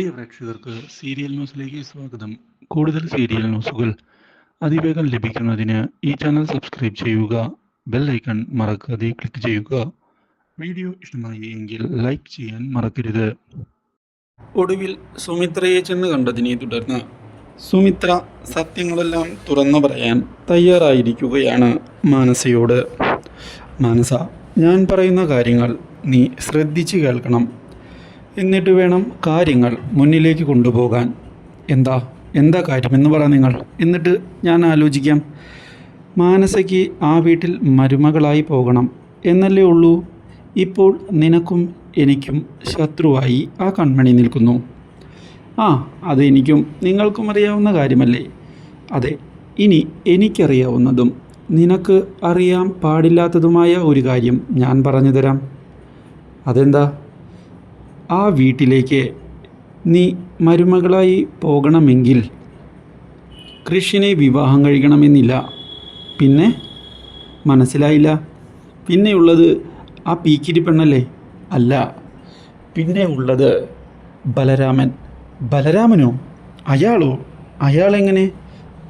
പ്രിയ പ്രേക്ഷകർക്ക് സീരിയൽ ന്യൂസിലേക്ക് സ്വാഗതം. കൂടുതൽ സീരിയൽ ന്യൂസുകൾ അതിവേഗം ലഭിക്കുന്നതിന് ഈ ചാനൽ സബ്സ്ക്രൈബ് ചെയ്യുക ബെൽ ഐക്കൺ മറക്കാതെ ക്ലിക്ക് ചെയ്യുക. വീഡിയോ ഇഷ്ടമായി എങ്കിൽ ലൈക്ക് ചെയ്യാൻ മറക്കരുത്. ഒടുവിൽ സുമിത്രയെ ചെന്ന് കണ്ടതിനെ തുടർന്ന് സുമിത്ര സത്യങ്ങളെല്ലാം തുറന്നു പറയാൻ തയ്യാറായിരിക്കുകയാണ് മാനസയോട്. മാനസ ഞാൻ പറയുന്ന കാര്യങ്ങൾ നീ ശ്രദ്ധിച്ചു കേൾക്കണം. എന്നിട്ട് വേണം കാര്യങ്ങൾ മുന്നിലേക്ക് കൊണ്ടുപോകാൻ. എന്താ? എന്താ കാര്യം? എന്ന് പറ നിങ്ങൾ. എന്നിട്ട് ഞാൻ ആലോചിക്കാം. മാനസയ്ക്ക് ആ വീട്ടിൽ മരുമകളായി പോകണം എന്നല്ലേ ഉള്ളൂ. ഇപ്പോൾ നിനക്കും എനിക്കും ശത്രുവായി ആ കൺമണി നിൽക്കുന്നു. ആ അത് എനിക്കും നിങ്ങൾക്കും അറിയാവുന്ന കാര്യമല്ലേ? അതെ ഇനി എനിക്കറിയാവുന്നതും നിനക്ക് അറിയാൻ പാടില്ലാത്തതുമായ ഒരു കാര്യം ഞാൻ പറഞ്ഞു തരാം. അതെന്താ? ആ വീട്ടിലേക്ക് നീ മരുമകളായി പോകണമെങ്കിൽ കൃഷിനെ വിവാഹം കഴിക്കണമെന്നില്ല. പിന്നെ? മനസ്സിലായില്ല. പിന്നെയുള്ളത് ആ പീക്കിരി പെണ്ണല്ലേ? അല്ല. പിന്നെ ഉള്ളത് ബലരാമൻ. ബലരാമനോ? അയാളോ? അയാളെങ്ങനെ?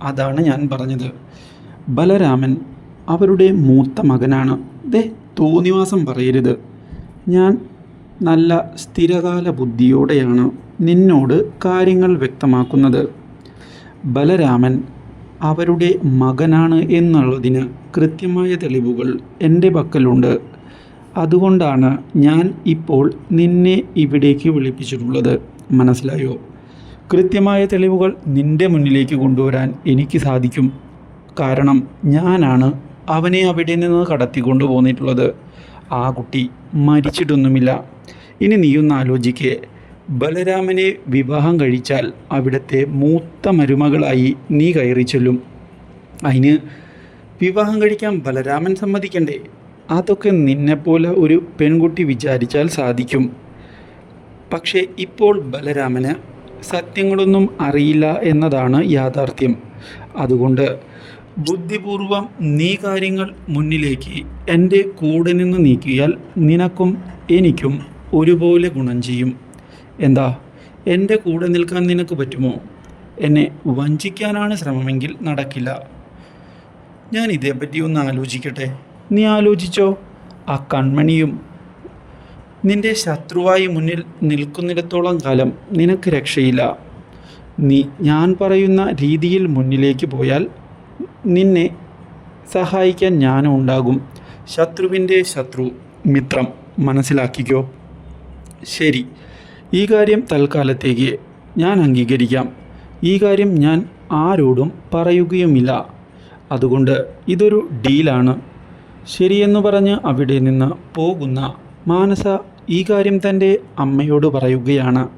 അതാണ് ഞാൻ പറഞ്ഞത്. ബലരാമൻ അവരുടെ മൂത്ത മകനാണ്. ദേ തോന്നിവാസം പറയരുത്. ഞാൻ നല്ല സ്ഥിരകാല ബുദ്ധിയോടെയാണ് നിന്നോട് കാര്യങ്ങൾ വ്യക്തമാക്കുന്നത്. ബലരാമൻ അവരുടെ മകനാണ് എന്നുള്ളതിന് കൃത്യമായ തെളിവുകൾ എന്റെ പക്കലുണ്ട്. അതുകൊണ്ടാണ് ഞാൻ ഇപ്പോൾ നിന്നെ ഇവിടേക്ക് വിളിപ്പിച്ചിട്ടുള്ളത്. മനസ്സിലായോ? കൃത്യമായ തെളിവുകൾ നിന്റെ മുന്നിലേക്ക് കൊണ്ടുവരാൻ എനിക്ക് സാധിക്കും. കാരണം ഞാനാണ് അവനെ അവിടെ നിന്ന് കടത്തിക്കൊണ്ടു പോന്നിട്ടുള്ളത് ആ കുട്ടി മരിച്ചിട്ടൊന്നുമില്ല. ഇനി നീയൊന്ന് ആലോചിക്കേ. ബലരാമനെ വിവാഹം കഴിച്ചാൽ അവിടുത്തെ മൂത്ത മരുമകളായി നീ കയറി ചെല്ലും. അതിന് വിവാഹം കഴിക്കാൻ ബലരാമൻ സമ്മതിക്കണ്ടേ? അതൊക്കെ നിന്നെപ്പോലെ ഒരു പെൺകുട്ടി വിചാരിച്ചാൽ സാധിക്കും. പക്ഷേ ഇപ്പോൾ ബലരാമന് സത്യങ്ങളൊന്നും അറിയില്ല എന്നതാണ് യാഥാർത്ഥ്യം. അതുകൊണ്ട് ബുദ്ധിപൂർവം നീ കാര്യങ്ങൾ മുന്നിലേക്ക് എന്റെ കൂടെ നിന്ന് നീക്കിയാൽ നിനക്കും എനിക്കും ഒരുപോലെ ഗുണം ചെയ്യും. എന്താ? എന്റെ കൂടെ നിൽക്കാൻ നിനക്ക് പറ്റുമോ? എന്നെ വഞ്ചിക്കാനാണ് ശ്രമമെങ്കിൽ നടക്കില്ല. ഞാൻ ഇതേപ്പറ്റി ഒന്ന് ആലോചിക്കട്ടെ. നീ ആലോചിച്ചോ? ആ കൺമണിയും നിന്റെ ശത്രുവായി മുന്നിൽ നിൽക്കുന്നിടത്തോളം കാലം നിനക്ക് രക്ഷയില്ല. നീ ഞാൻ പറയുന്ന രീതിയിൽ മുന്നിലേക്ക് പോയാൽ നിന്നെ സഹായിക്കാൻ ഞാനും ഉണ്ടാകും. ശത്രുവിന്റെ ശത്രു മിത്രം. മനസ്സിലാക്കിക്കോ. ശരി. ഈ കാര്യം തൽക്കാലത്തേക്ക് ഞാൻ അംഗീകരിക്കാം. ഈ കാര്യം ഞാൻ ആരോടും പറയുകയുമില്ല. അതുകൊണ്ട് ഇതൊരു ഡീലാണ്. ശരിയെന്ന് പറഞ്ഞ് അവിടെ നിന്ന് പോകുന്ന മാനസ ഈ കാര്യം തന്റെ അമ്മയോട് പറയുകയാണ്.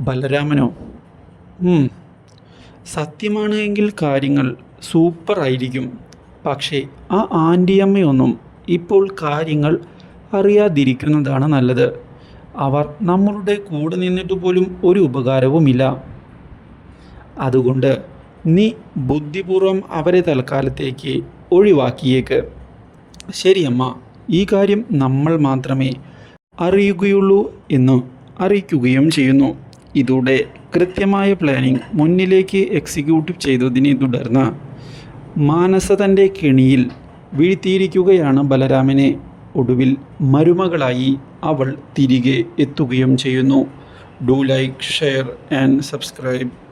ബലരാമനോ? സത്യമാണ് എങ്കിൽ കാര്യങ്ങൾ സൂപ്പറായിരിക്കും. പക്ഷേ ആ ആന്റിയമ്മയൊന്നും ഇപ്പോൾ കാര്യങ്ങൾ അറിയാതിരിക്കുന്നതാണ് നല്ലത്. അവർ നമ്മളുടെ കൂടെ നിന്നിട്ട് പോലും ഒരു ഉപകാരവുമില്ല. അതുകൊണ്ട് നീ ബുദ്ധിപൂർവം അവരെ തൽക്കാലത്തേക്ക് ഒഴിവാക്കിയേക്ക്. ശരിയമ്മ ഈ കാര്യം നമ്മൾ മാത്രമേ അറിയുകയുള്ളൂ എന്ന് അറിയിക്കുകയും ചെയ്യുന്നു. ഇതോടെ കൃത്യമായ പ്ലാനിംഗ് മുന്നിലേക്ക് എക്സിക്യൂട്ടീവ് ചെയ്തതിനെ തുടർന്ന് മാനസ തന്റെ കെണിയിൽ വീഴ്ത്തിയിരിക്കുകയാണ് ബലരാമനെ. ഒടുവിൽ മരുമകളായി അവൾ തിരികെ എത്തുകയും ചെയ്യുന്നു. Do like share and subscribe